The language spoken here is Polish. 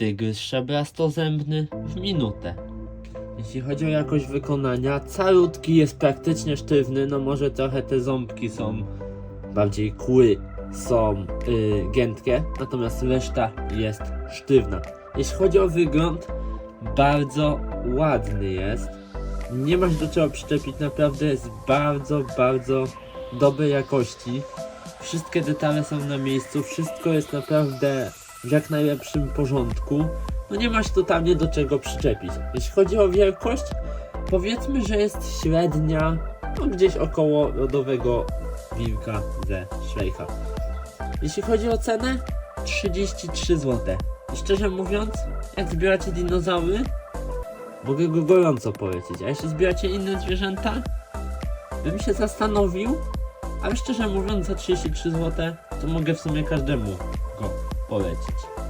tygrys szabrastozębny w minutę. Jeśli chodzi o jakość wykonania, calutki jest praktycznie sztywny, no może trochę te ząbki są bardziej kły, są yy, giętkie, natomiast reszta jest sztywna. Jeśli chodzi o wygląd, bardzo ładny jest. Nie masz do czego przyczepić, naprawdę jest bardzo, bardzo dobrej jakości. Wszystkie detale są na miejscu, wszystko jest naprawdę w jak najlepszym porządku. No nie masz totalnie do czego przyczepić. Jeśli chodzi o wielkość, powiedzmy, że jest średnia, no gdzieś około lodowego wilka ze szwejcha. Jeśli chodzi o cenę, 33 zł. I szczerze mówiąc, jak zbieracie dinozaury, mogę go gorąco polecić. A jeśli zbieracie inne zwierzęta, bym się zastanowił, ale szczerze mówiąc, za 33 zł to mogę w sumie każdemu polecić.